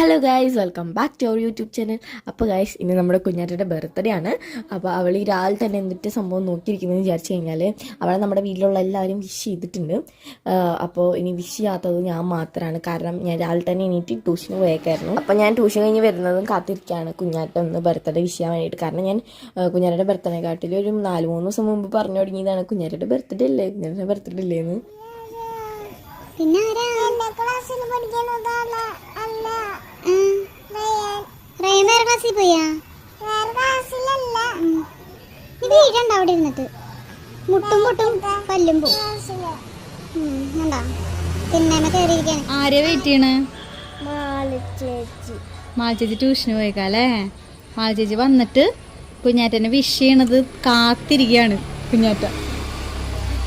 Hello guys welcome back to our YouTube channel അപ്പോൾ guys ഇന്ന് നമ്മുടെ കുഞ്ഞാറ്റയുടെ ബർത്ത്ഡേ ആണ്. അപ്പോൾ അവൾ ഈ രാവിലെ തന്നെ എന്നിട്ട് സംഭവം നോക്കിയിരിക്കുന്നതെന്ന് വിചാരിച്ചു കഴിഞ്ഞാൽ അവളെ നമ്മുടെ വീട്ടിലുള്ള എല്ലാവരും വിഷ് ചെയ്തിട്ടുണ്ട്. അപ്പോൾ ഇനി വിഷ് ചെയ്യാത്തത് ഞാൻ മാത്രമാണ് കാരണം ഞാൻ രാവിലെ തന്നെ എണീറ്റ് ട്യൂഷന് പോയേക്കായിരുന്നു. അപ്പോൾ ഞാൻ ട്യൂഷൻ കഴിഞ്ഞ് വരുന്നതും കാത്തിരിക്കുകയാണ് കുഞ്ഞാറ്റ ഒന്ന് ബർത്ത്ഡേ വിഷ് ചെയ്യാൻ വേണ്ടിയിട്ട്. കാരണം ഞാൻ കുഞ്ഞാറ്റയുടെ ബർത്ത്ഡേ കാട്ടിൽ ഒരു നാല് മൂന്ന് ദിവസം മുമ്പ് പറഞ്ഞു തുടങ്ങിയതാണ്. കുഞ്ഞാറ്റയുടെ ബർത്ത്ഡേ അല്ലേ? കുഞ്ഞാറ്റയുടെ ബർത്ത്ഡേ അല്ലേന്ന് പിന്നെ ആരാ? ക്ലാസ്സിൽ പഠിക്കുന്നതല്ല അല്ല. വേറെ ക്ലാസ്സിൽ പോയാ? അവിടെ ഇരുന്നിട്ട്. മുട്ടും മുട്ടും പല്ലും പോവും. കണ്ടാ തിന്നാമ കയറിയിരിക്കാണ് ആരെയാ വെയിറ്റ് ചെയ്യണ്? ചേച്ചി. മാൾ ചേച്ചി ട്യൂഷന് പോയേക്കാല്ലേ മാൾ ചേച്ചി വന്നിട്ട് കുഞ്ഞാറ്റനെ വിഷ് ചെയ്യണത് കാത്തിരിക്കുകയാണ് കുഞ്ഞാറ്റ.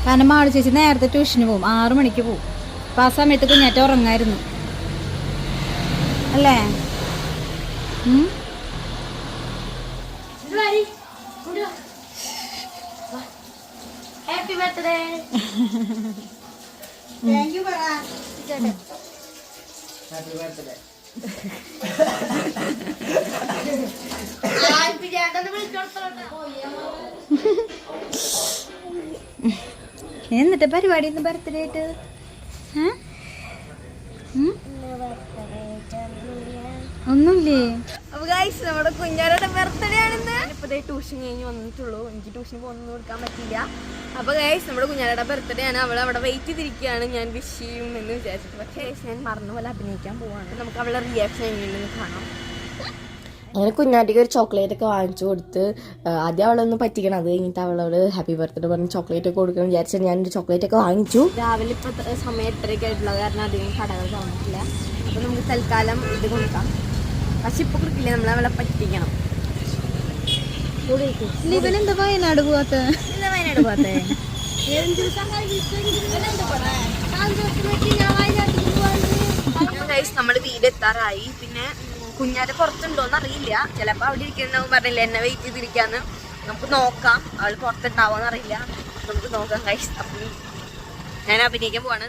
കാരണം മാളു ചേച്ചി നേരത്തെ ട്യൂഷന് പോകും ആറു മണിക്ക് പോകും അപ്പം ആ സമയത്ത് കുഞ്ഞാറ്റ ഉറങ്ങായിരുന്നു. അല്ലേ? ഉം? ഹാപ്പി ബർത്ത്ഡേ എന്നിട്ട് പരിപാടി ഇന്ന് ബർത്ത്ഡേ ആയിട്ട്? ഏ? ഒന്നുമില്ലേ? നമ്മുടെ കുഞ്ഞാരുടെ ബർത്ത്ഡേ ആണെന്ന്. ഇപ്പൊ ട്യൂഷൻ കഴിഞ്ഞ് വന്നിട്ടുള്ളൂ. എനിക്ക് ട്യൂഷൻ പോകുന്നു കൊടുക്കാൻ പറ്റില്ല അപ്പൊ ഗൈസ് നമ്മുടെ കുഞ്ഞാരുടെ ബർത്ത്ഡേ ആണ്. അവൾ അവിടെ വെയിറ്റ് ചെയ്തിരിക്കുകയാണ്. ഞാൻ വിഷ് ചെയ്യും എന്ന് വിചാരിച്ചിട്ട്. പക്ഷേ ഞാൻ മറന്നു പോലെ അഭിനയിക്കാൻ പോവാണ്. നമുക്ക് അവളെ റിയാക്ഷൻ എങ്ങനെയുണ്ടെന്ന് കാണാം. അങ്ങനെ കുഞ്ഞാട്ടിക്ക് ഒരു ചോക്ലേറ്റ് ഒക്കെ വാങ്ങിച്ചു കൊടുത്ത് ആദ്യം അവളൊന്ന് പറ്റിക്കണം. അത് കഴിഞ്ഞിട്ട് അവളോട് ഹാപ്പി ബർത്ത്ഡേ പറഞ്ഞ് ചോക്ലേറ്റ് ഒക്കെ കൊടുക്കണം വിചാരിച്ചാൽ ഒരു ചോക്ലേറ്റ് ഒക്കെ വാങ്ങിച്ചു. രാവിലെ ഇപ്പോൾ സമയം എത്രയൊക്കെ ആയിട്ടുള്ളത് കാരണം അധികം കടകൾ തോന്നിട്ടില്ല അപ്പോൾ നമുക്ക് തൽക്കാലം ഇത് കൊടുക്കാം. പക്ഷെ ഇപ്പൊ കൊടുക്കില്ല? നമ്മൾ അവളെ പറ്റിക്കണം. ഇവനെന്താ വയനാട് പോവാത്ത? എന്താ വയനാട് പോകാത്തെ നമ്മൾ വീടെത്താറായി. പിന്നെ കുഞ്ഞാരെ പുറത്തുണ്ടോന്ന് അറിയില്ല. ചിലപ്പോ അവിടെ ഇരിക്കുന്ന പറഞ്ഞില്ല എന്നെ വെയിറ്റ് ചെയ്തിരിക്കാന്ന്. നമുക്ക് നോക്കാം. അവൾ പുറത്തുണ്ടാവോന്ന് അറിയില്ല. നമുക്ക് നോക്കാം കൈസ് അപ്പം ഞാൻ അഭിനയിക്കാൻ പോവാണ്.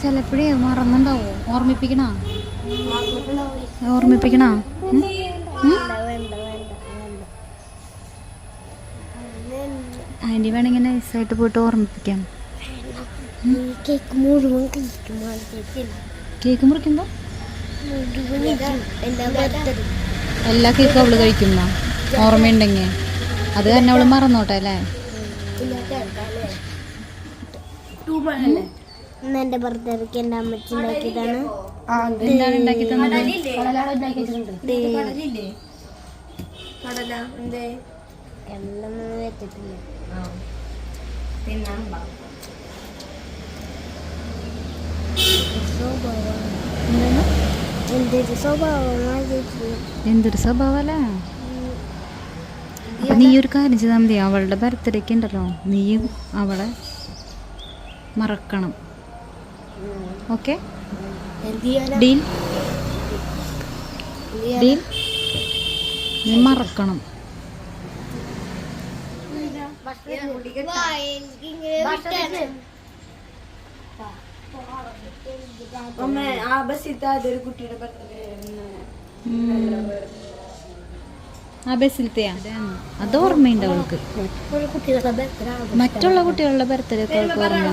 ചിലപ്പോഴേ മറന്നുണ്ടാവോ? ഓർമ്മിപ്പിക്കണോ? ഓർമ്മിപ്പിക്കണ? ആന്റി വേണമെങ്കിൽ നൈസായിട്ട് പോയിട്ട് ഓർമ്മിപ്പിക്കാം. കേക്ക് മുഴുവൻ കേക്ക് മുറിക്കുമ്പോ? മുഴുവൻ എന്താ ബർത്ത്ഡേ എല്ലാ കേക്കും അവൾ കഴിക്കുന്ന ഓർമ്മയുണ്ടെങ്കിൽ അത് തന്നെ അവൾ മറന്നോട്ടെ അല്ലേ? ഇന്ന് എന്റെ ബർത്ത്ഡേക്ക് എന്റെ അമ്മച്ചി ഉണ്ടാക്കിയതാണ് എന്താണ് ഉണ്ടാക്കി തന്നത് എല്ലാം വെച്ചിട്ടില്ല. എന്തൊരു എന്തൊരു സ്വഭാവല്ലേ? നീ ഒരു കാര്യം ചെയ്താൽ മതി. അവളുടെ ബർത്ത്ഡേക്ക് ഉണ്ടല്ലോ. നീയും അവളെ മറക്കണം. ഓക്കെ? ഡീൽ ഡീൽ നീ മറക്കണം. ആ ബസ് ബസ്സിലത്തെ അതൊരു കുട്ടിയുടെ ബർത്ത്ഡേ ആ ബസ്സിലത്തെയാ അത് ഓർമ്മയുണ്ട് അവൾക്ക്. മറ്റുള്ള കുട്ടികളുടെ ബർത്ത്ഡേ ഒക്കെ ഇതില്ല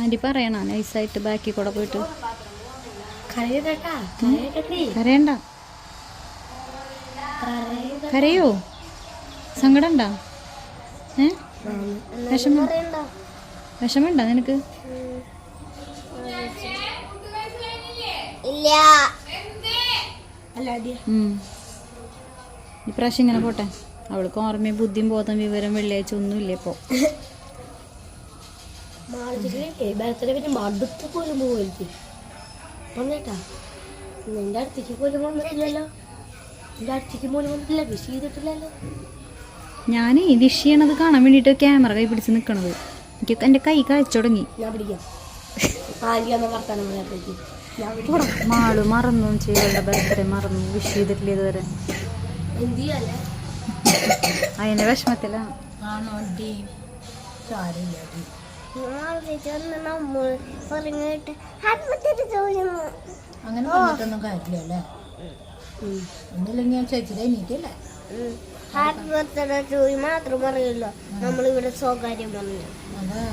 ആന്റി പറയണ നൈസായിട്ട് ബാക്കി കൂടെ പോയിട്ട്. കരയണ്ട. കരയോ? സങ്കടണ്ട? ഏ? വിഷമം? വിഷമണ്ട നിനക്ക്. ഇപ്രാവശ്യം ഇങ്ങനെ പോട്ടെ. അവൾക്ക് ഓർമ്മയും ബുദ്ധിയും ബോധം വിവരം വെള്ളിയാഴ്ച ഒന്നുമില്ല ഇപ്പോ. മാളത്തിലേക്ക് ബർത്ത്ഡേ പിന്നെ മടുത്ത് പോലും പോകരുത് നിന്റെ അടുത്തേക്ക് പോലും വന്നിട്ടില്ലല്ലോ. നിന്റെ അടുത്തേക്ക് വന്നിട്ടില്ല. വിഷ് ചെയ്തിട്ടില്ലല്ലോ. ഞാൻ വിഷ് ചെയ്യണത് കാണാൻ വേണ്ടിയിട്ട് ക്യാമറ കൈ പിടിച്ച് നിക്കണത്. എനിക്ക് എന്റെ കൈ കഴിച്ചു തുടങ്ങി. ഞാൻ പിടിക്കാം. മാൾ മറന്നു ചെയ്യേണ്ട ബർത്ത്ഡേ മറന്നു. വിഷ് ചെയ്തിട്ടില്ല ഇതുവരെ. അതിന്റെ വിഷമത്തിലാണ് അങ്ങനെ പറഞ്ഞിട്ടൊന്നും കാര്യമില്ലല്ലേ ഒന്നുമില്ലെങ്കിൽ ഞാൻ ചേച്ചിയുടെ എനിക്കല്ലേ ആത്മഹത്യ ചോദി മാത്രം പറയല്ലോ നമ്മളിവിടെ സ്വകാര്യം പറഞ്ഞു അതെ.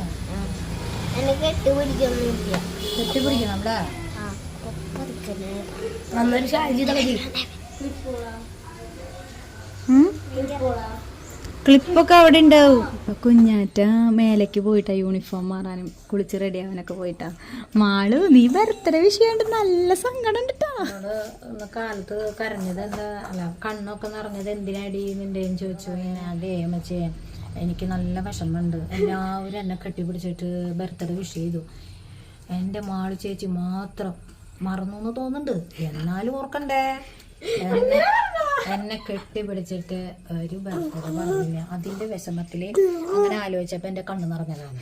എന്നെ കെട്ടുപിടിക്കൊന്നുമില്ല കെട്ടിപ്പിടിക്കണം നമ്മളെ? ആ പതുക്കനെ അന്നൊരു ഷാജി തകതി ക്ലിപ്പൊക്കെ അവിടെ ഉണ്ടാവും. കുഞ്ഞാറ്റ മേലേക്ക് പോയിട്ടാ യൂണിഫോം മാറാനും കുളിച്ച് റെഡി ആവാനൊക്കെ പോയിട്ടാ. മാൾ നീ ബർത്ത്ഡേ വിഷയണ്ട് നല്ല സങ്കടം ഉണ്ടിട്ടാ. കാലത്ത് കരഞ്ഞത് എന്താ അല്ല കണ്ണൊക്കെ നിറഞ്ഞത് എന്തിനാടി ചോദിച്ചു അതേ മച്ചേ എനിക്ക് നല്ല വിഷമമുണ്ട്. എല്ലാവരും എന്നെ കെട്ടിപ്പിടിച്ചിട്ട് ബർത്ത്ഡേ വിഷ് ചെയ്തു. എന്റെ മാൾ ചേച്ചി മാത്രം മറന്നു എന്ന് തോന്നുന്നുണ്ട്. എന്നാലും ഓർക്കണ്ടേ? എന്നെ കെട്ടിപ്പിടിച്ചിട്ട് ഒരു ബർത്ത്ഡേ പറഞ്ഞില്ല. അതിന്റെ വിഷമത്തിൽ അങ്ങനെ ആലോചിച്ചപ്പോ എന്റെ കണ്ണു നിറഞ്ഞതാണ്.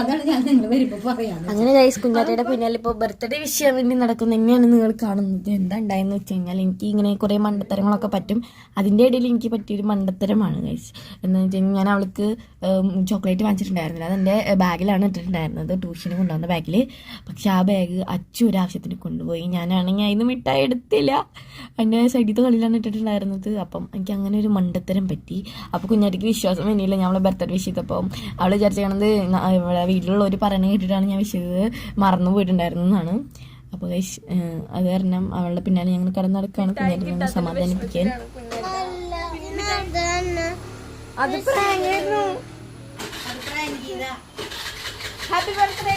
അതാണ് ഞാൻ നിങ്ങൾ വരുമ്പോ പറയാം അങ്ങനെ ഗൈസ് കുഞ്ഞാറ്റയുടെ പിന്നാലെ ഇപ്പോൾ ബർത്ത്ഡേ വിഷയം വേണ്ടി നടക്കുന്ന എങ്ങനെയാണ് നിങ്ങൾ കാണുന്നത്? എന്താ ഉണ്ടായെന്ന് വെച്ച് കഴിഞ്ഞാൽ എനിക്ക് ഇങ്ങനെ കുറേ മണ്ടത്തരങ്ങളൊക്കെ പറ്റും. അതിന്റെ ഇടയിൽ എനിക്ക് പറ്റിയൊരു മണ്ടത്തരമാണ് ഗൈസ് എന്ന് വെച്ച് ഞാൻ അവൾക്ക് ചോക്ലേറ്റ് വാങ്ങിച്ചിട്ടുണ്ടായിരുന്നില്ല. അതെന്റെ ബാഗിലാണ് ഇട്ടിട്ടുണ്ടായിരുന്നത്. ട്യൂഷന് കൊണ്ടുവന്ന ബാഗിൽ. പക്ഷെ ആ ബാഗ് അച്ചു ഒരാവശ്യത്തിന് കൊണ്ടുപോയി. ഞാനാണെങ്കിൽ അതിന് മിഠായി എടുത്തില്ല. എന്റെ സൈഡിലത്തെ കളിയിലാണ് ഇട്ടിട്ടുണ്ടായിരുന്നത്. അപ്പം എനിക്ക് അങ്ങനെ ഒരു മണ്ടത്തരം പറ്റി. അപ്പോൾ കുഞ്ഞാറ്റിക്ക് വിശ്വാസം വേണ്ടിയില്ല. ഞാൻ അവളെ ബർത്ത്ഡേ വിഷ് ചെയ്തപ്പം അവൾ വിചാരിച്ചത് ഇവിടെ ഒരു പറയുന്നത് കേട്ടിട്ടാണ് ഞാൻ വിഷ് ചെയ്തത്. മറന്നു പോയിട്ടുണ്ടായിരുന്നു എന്നാണ് അപ്പോൾ അത് കാരണം അവളുടെ പിന്നാലെ ഞങ്ങൾ കടന്നു നടക്കുകയാണ് കുഞ്ഞാറ്റിനെ സമാധാനിപ്പിക്കാൻ. അത് ഹാപ്പി ബർത്ത്ഡേ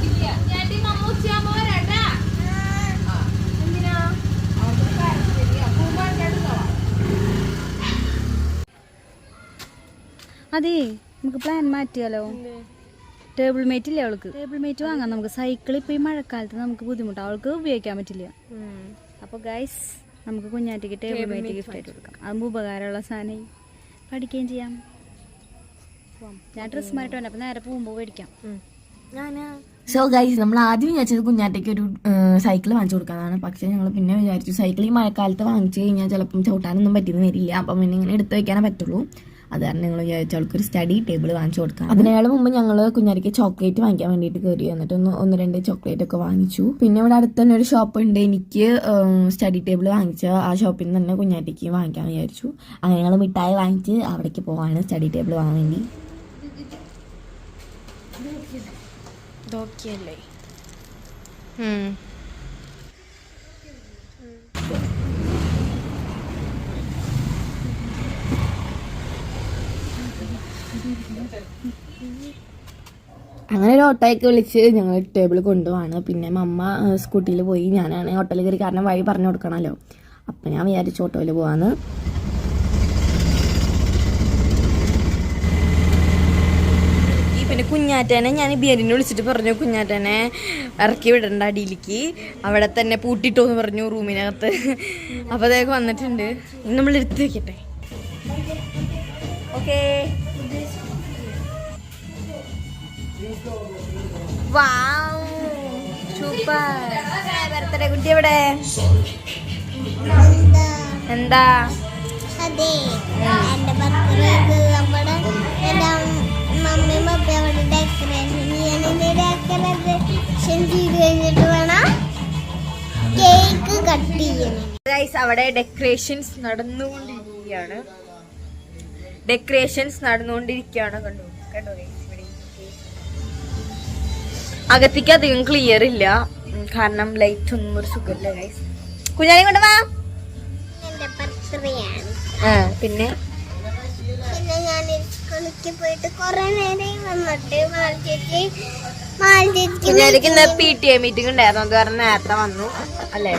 അതെ നമുക്ക് പ്ലാൻ മാറ്റിയാലോ? ടേബിൾ മേറ്റ് ഇല്ലേ അവൾക്ക്? ടേബിൾ മേറ്റ് വാങ്ങാം. നമുക്ക് സൈക്കിൾ ഇപ്പൊ ഈ മഴക്കാലത്ത് നമുക്ക് ബുദ്ധിമുട്ടാണ് അവൾക്ക് ഉപയോഗിക്കാൻ പറ്റില്ല. അപ്പൊ ഗൈസ് നമുക്ക് കുഞ്ഞാറ്റിക്ക് ടേബിൾ മേറ്റ് ഗിഫ്റ്റ് ആയിട്ട് കൊടുക്കാം. അതുമ്പോൾ ഉപകാരമുള്ള സാധനം. പഠിക്കുകയും ചെയ്യാം. ഞാൻ ഡ്രസ്സ് മാറ്റി അപ്പൊ അപ്പോൾ നേരെ പോകുമ്പോൾ മേടിക്കാം. സോ ഗൈസ് നമ്മൾ ആദ്യം വിചാരിച്ചത് കുഞ്ഞാറ്റയ്ക്ക് ഒരു സൈക്കിൾ വാങ്ങിച്ചു കൊടുക്കാനാണ്. പക്ഷേ ഞങ്ങൾ പിന്നെ വിചാരിച്ചു സൈക്കിൾ ഈ മഴക്കാലത്ത് വാങ്ങിച്ചു കഴിഞ്ഞാൽ ചിലപ്പം ചവിട്ടാനൊന്നും പറ്റിയെന്ന് വരില്ല. അപ്പം പിന്നെ ഇങ്ങനെ എടുത്തു വയ്ക്കാനേ പറ്റുള്ളൂ. അത് കാരണം ഞങ്ങൾ വിചാരിച്ചു അവൾക്ക് ഒരു സ്റ്റഡി ടേബിൾ വാങ്ങിച്ചു കൊടുക്കാം അതിനേക്കാൾ മുമ്പ് ഞങ്ങൾ കുഞ്ഞാരിക്ക് ചോക്ലേറ്റ് വാങ്ങിക്കാൻ വേണ്ടിയിട്ട് കയറി വന്നിട്ട് ഒന്ന് ഒന്ന് രണ്ട് ചോക്ലേറ്റ് ഒക്കെ വാങ്ങിച്ചു. പിന്നെ ഇവിടെ അടുത്ത് തന്നെ ഒരു ഷോപ്പ് ഉണ്ട്. എനിക്ക് സ്റ്റഡി ടേബിൾ വാങ്ങിച്ച ആ ഷോപ്പിൽ നിന്ന് തന്നെ കുഞ്ഞാരിക്ക് വാങ്ങിക്കാൻ വിചാരിച്ചു. അങ്ങനെ ഞങ്ങൾ മിഠായി വാങ്ങിച്ച് അവിടേക്ക് പോവാണ് സ്റ്റഡി ടേബിൾ വാങ്ങാൻ വേണ്ടി. ഇതൊക്കെയല്ലേ? അങ്ങനെ ഒരു ഓട്ടോയൊക്കെ വിളിച്ച് ഞങ്ങൾ ടേബിൾ കൊണ്ടുപോവാണ്. പിന്നെ മമ്മ സ്കൂട്ടിയിൽ പോയി. ഞാനാണ് ഓട്ടോയിൽ കയറി കാരണം വഴി പറഞ്ഞു കൊടുക്കണമല്ലോ അപ്പം ഞാൻ വിചാരിച്ചു ഓട്ടോയിൽ പോവാന്ന്. ഈ പിന്നെ കുഞ്ഞാറ്റേനെ ഞാൻ ബിയറിനെ വിളിച്ചിട്ട് പറഞ്ഞു കുഞ്ഞാറ്റേനെ ഇറക്കി വിടണ്ട അടിയിലേക്ക്. അവിടെ തന്നെ പൂട്ടിട്ടോ എന്ന് പറഞ്ഞു റൂമിനകത്ത്. അപ്പോൾ അതൊക്കെ വന്നിട്ടുണ്ട്. ഇനി നമ്മൾ എടുത്ത് വെക്കട്ടെ. ഓക്കേ. സൂപ്പർ. ബർത്ത്ഡേ കുട്ടി എവിടെ? എന്താ? അതെ. എന്റെ ബർത്ത്ഡേ നമ്മുടെ എന്റെ മമ്മിയും പപ്പയും അവിടെ ഡെക്കറേഷൻ ചെയ്യാൻ ഡെക്കറേഷൻ ചെയ്ത് കഴിഞ്ഞിട്ട് വേണം കേക്ക് കട്ട് അവിടെ ഡെക്കറേഷൻസ് നടന്നുകൊണ്ടിരിക്കുകയാണ്. ഡെക്കറേഷൻസ് നടന്നുകൊണ്ടിരിക്കുകയാണ്. കണ്ടു? കണ്ടോ അകത്തേക്ക് അധികം ക്ലിയർ ഇല്ല. കാരണം ലൈറ്റ് ഒന്നും ഒരു സുഖമില്ല ഗൈസ് കുഞ്ഞാനെ കൊണ്ട് വാ. പിന്നെ? പിന്നെ ഞാൻ സ്കൂളിലേക്ക് പോയിട്ട് കുറെ നേരം വന്നിട്ട് മാൾ ചേച്ചി മാൾ ഇന്ന് പി ടി എ മീറ്റിംഗ് ഉണ്ടായിരുന്നു. അത് കാരണം നേരത്തെ വന്നു. അല്ലേ?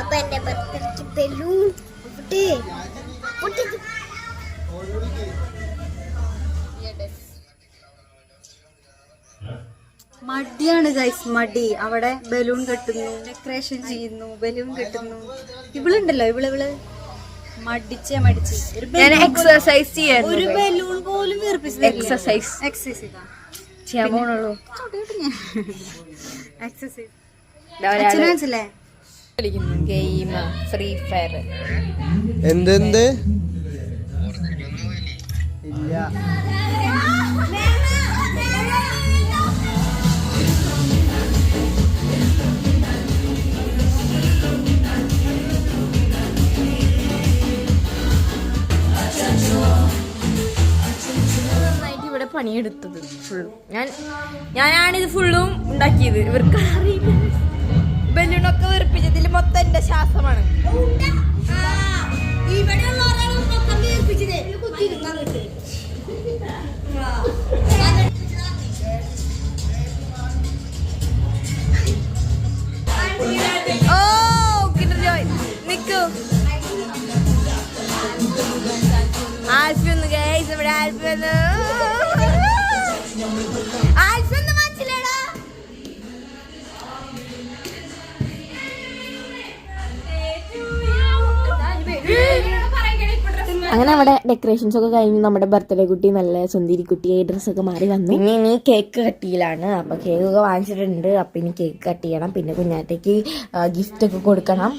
അപ്പൊ എന്റെ ബർത്ത്ഡേക്ക് ബലൂൺ പൊട്ടി പൊട്ടിച്ചു മടിയാണ് ഗൈസ് മടി. അവിടെ ബലൂൺ കെട്ടുന്നു ഡെക്കറേഷൻ ചെയ്യുന്നു ബലൂൺ കെട്ടുന്നു. ഇവളുണ്ടല്ലോ ഇവൾ ഇവൾ. മടിച്ചേ മടിച്ച്. ഒരു ഞാൻ എക്സർസൈസ് ചെയ്യാൻ ഒരു ബലൂൺ പോലും വീർപ്പിച്ചു എക്സർസൈസ് എക്സസൈസ് ചെയ്താ. ചെയ്യാൻ പോണുള്ളൂ. എക്സസൈസ് മനസ്സിലേ കളിക്കുന്നു ഗെയിം ഫ്രീ ഫയർ എന്തെന്ത്? ഇല്ല. പണിയെടുത്തത് ഫുള്ളും ഞാൻ ഞാനാണിത് ഫുള്ളും ഉണ്ടാക്കിയത്. ഇവർക്ക് അറിയില്ല ബലൂണൊക്കെ വെറുപ്പിച്ചതിൽ മൊത്തം എന്റെ ശ്വാസമാണ്. ഓ ആൽഫി ഒന്ന് ഗൈസ് ഇവിടെ ആൽഫി ഒന്ന് മനസ്സിലാടാ അങ്ങനെ അവിടെ ഡെക്കറേഷൻസ് ഒക്കെ കഴിഞ്ഞ് നമ്മുടെ ബർത്ത്ഡേ കുട്ടി നല്ല സുന്ദരി കുട്ടി കുട്ടിയായി ഡ്രസ്സൊക്കെ മാറി വന്നു. ഇനി ഇനി കേക്ക് കട്ടിയിലാണ്. അപ്പൊ കേക്ക് ഒക്കെ വാങ്ങിച്ചിട്ടുണ്ട്. അപ്പൊ ഇനി കേക്ക് കട്ട് ചെയ്യണം. പിന്നെ കുഞ്ഞാറ്റയ്ക്ക് ഗിഫ്റ്റ് ഒക്കെ കൊടുക്കണം.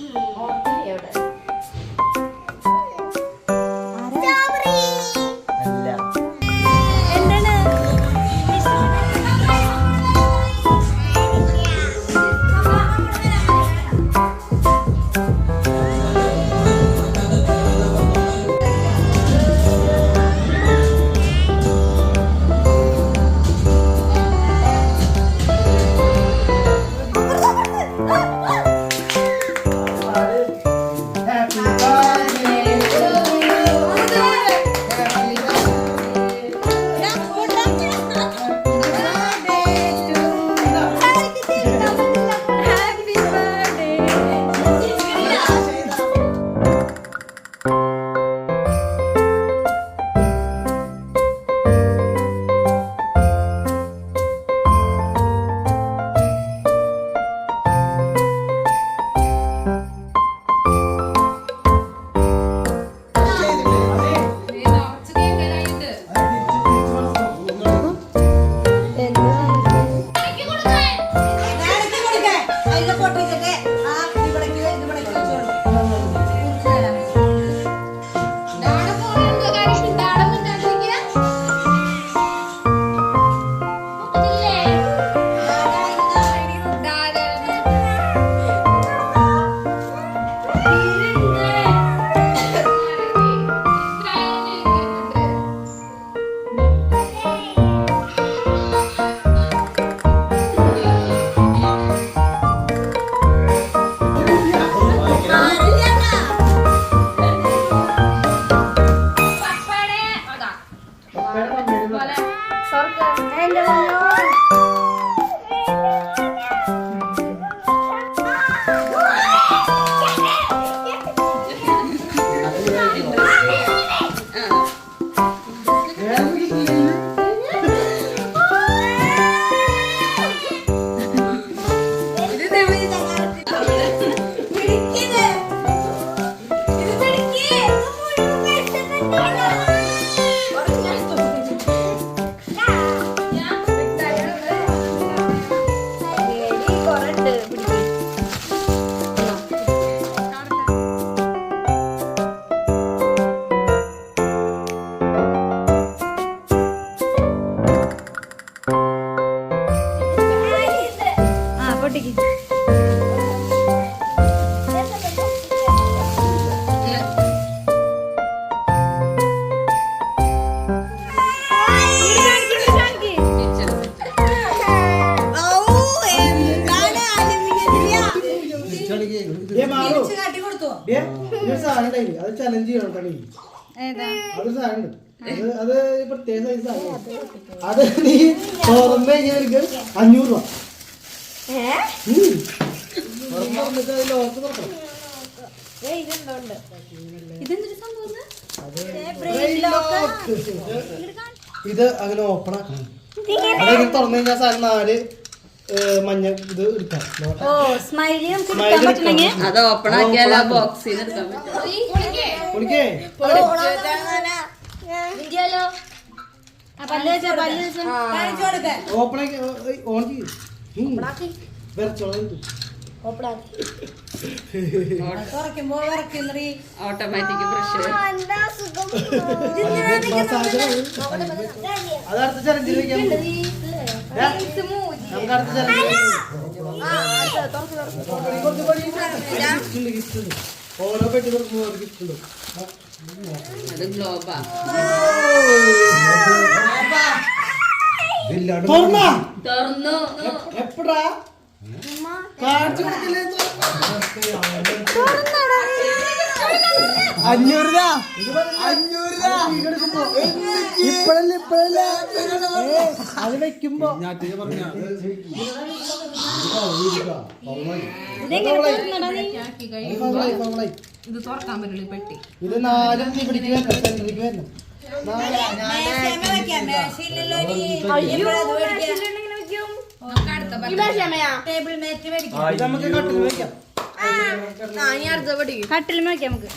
അത് ചലഞ്ച് ചെയ്യണം കളി ഏതാ? അത് സാധനം ഉണ്ട് അത് അത് പ്രത്യേക സൈസ് സാധനം. അത് നീ തുറന്നു കഴിഞ്ഞാൽ അഞ്ഞൂറ് രൂപ. ഇത്? അങ്ങനെ ഓപ്പൺ ആക്കണം. തുറന്നു കഴിഞ്ഞാൽ സാധനം നാല് മഞ്ഞ ഇത് എടുക്കാം ഓ സ്മൈലി നമുക്ക് എടുക്കാൻ പറ്റണമെങ്കിൽ എടുക്കാം. അത് ഓപ്പൺ ആക്കിയാൽ ആ ബോക്സിൽ എടുക്കാൻ പറ്റും ഓപ്പൺ ആക്കി ഓൺ ചെയ്യും. ഓട്ടോമാറ്റിക് ബ്രഷ് മസാജ് അത് അടുത്ത ചലഞ്ചിൽ ഓരോ പെട്ടി തുറക്കുമ്പോൾ ഒരു ഗിഫ്റ്റ് ഉണ്ട് തുറന്നാ തുറന്നു എപ്പടാ അഞ്ഞൂറ് രൂപ. അഞ്ഞൂറ് രൂപ. ഇപ്പഴല്ല ഇപ്പഴല്ല? അത് വെക്കുമ്പോ. ഇത് തുറക്കാൻ പറ്റില്ല ഈ പെട്ടി. ഇത് നാലും ഇവിടേക്ക് വരണം സെന്ററിലേക്ക് വരണം നാല് കട്ടിൽ വെക്കാം നമുക്ക്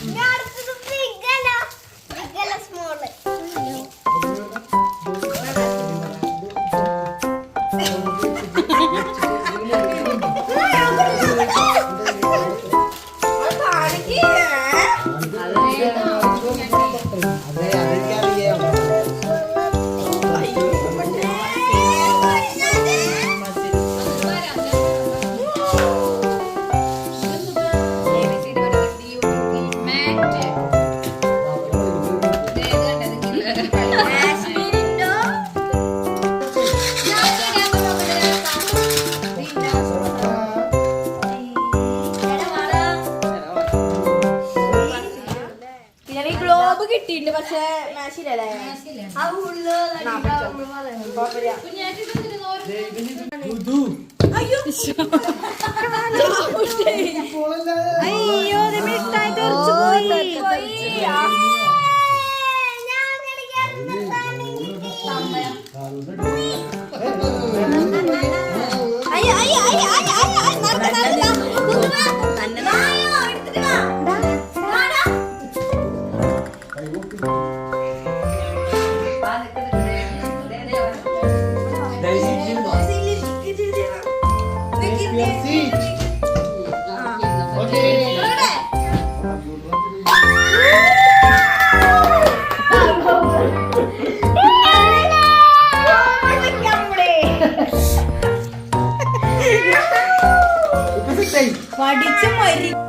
Bye.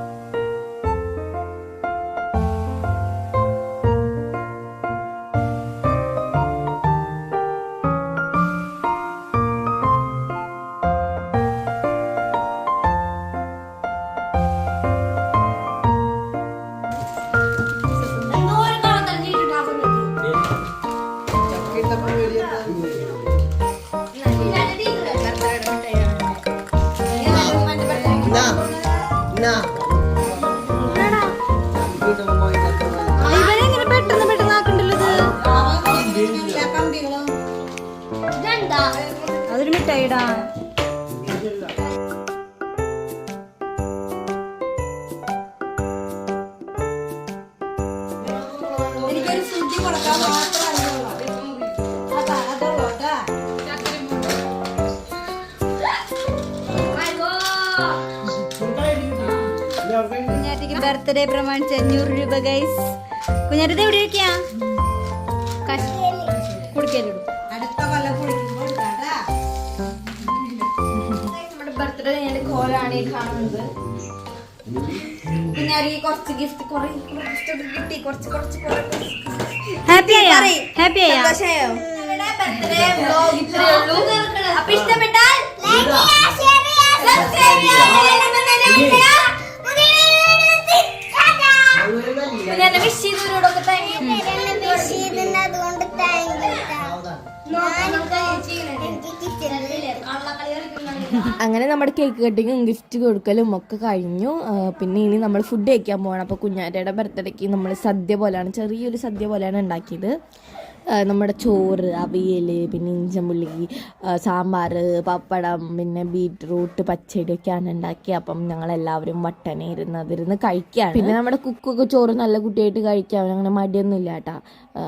കുഞ്ഞാറ്റിക്ക് ബർത്ത്ഡേ പ്രമാണിച്ച് അഞ്ഞൂറ് രൂപ ഗൈസ് കുഞ്ഞാറ്റത് എവിടെ വെക്കാ കുടിക്കലിടും നമ്മുടെ ബർത്ത്ഡേ ബർത്ത്ഡേ കഴിഞ്ഞ കോലാണ് ഈ കാണുന്നത്. കുഞ്ഞാരി കുറച്ച് ഗിഫ്റ്റ് കുറെ ഗിഫ്റ്റ് കിട്ടി. കുറച്ച് കുറച്ച് കുറെ ഹാപ്പി ആയാ? ഹാപ്പി ആയാ? അങ്ങനെ നമ്മുടെ കേക്ക് കട്ടിങ്ങും ഗിഫ്റ്റ് കൊടുക്കലും ഒക്കെ കഴിഞ്ഞു. പിന്നെ ഇനി നമ്മൾ ഫുഡ് കഴിക്കാൻ പോകണം അപ്പോൾ കുഞ്ഞാറ്റയുടെ ബർത്ത്ഡേക്ക് നമ്മൾ സദ്യ പോലെയാണ് ചെറിയൊരു സദ്യ പോലെയാണ് ഉണ്ടാക്കിയത്. നമ്മുടെ ചോറ് അവിയൽ പിന്നെ ഇഞ്ചമ്പുള്ളി സാമ്പാർ പപ്പടം പിന്നെ ബീറ്റ്റൂട്ട് പച്ചടി ഒക്കെയാണ് ഉണ്ടാക്കി അപ്പം ഞങ്ങൾ എല്ലാവരും വട്ടനെ ഇരുന്ന് അതിരുന്ന് കഴിക്കുകയാണ് പിന്നെ നമ്മുടെ കുക്കൊക്കെ ചോറ് നല്ല കുട്ടിയായിട്ട് കഴിക്കാം അങ്ങനെ മടിയൊന്നും ഇല്ല കേട്ടാ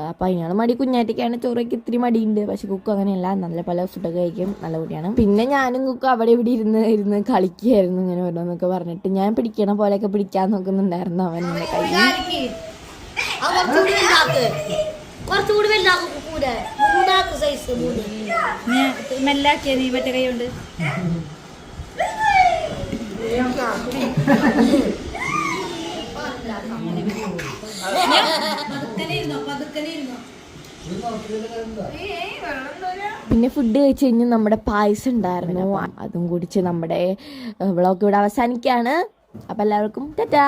അപ്പം അതിനാണ് മടി. കുഞ്ഞാറ്റയ്ക്കാണ് ചോറൊക്കെ ഇത്തിരി മടിയുണ്ട്. പക്ഷെ കുക്ക് അങ്ങനെയല്ല. നല്ല പല ഫുഡൊക്കെ കഴിക്കും. നല്ല കുട്ടിയാണ്. പിന്നെ ഞാനും കുക്ക് അവിടെ ഇവിടെ ഇരുന്ന് ഇരുന്ന് കളിക്കുകയായിരുന്നു ഇങ്ങനെ ഓരോന്നൊക്കെ പറഞ്ഞിട്ട്. ഞാൻ പിടിക്കണ പോലെയൊക്കെ പിടിക്കാൻ നോക്കുന്നുണ്ടായിരുന്നു അവൻ എന്റെ കയ്യിൽ. കുറച്ചുകൂടി വലുതാക്കും കൂടെ മൂന്നാക്കും സൈസ് മൂന്ന്. മെല്ലാക്കിയ നീ മറ്റേ കൈ കൊണ്ട്. പിന്നെ ഫുഡ് കഴിച്ച് കഴിഞ്ഞ് നമ്മുടെ പായസം ഉണ്ടായിരുന്നു. അതും കുടിച്ച് നമ്മുടെ വ്ളോഗ് ഇവിടെ അവസാനിക്കുകയാണ്. അപ്പം എല്ലാവർക്കും ടാറ്റാ!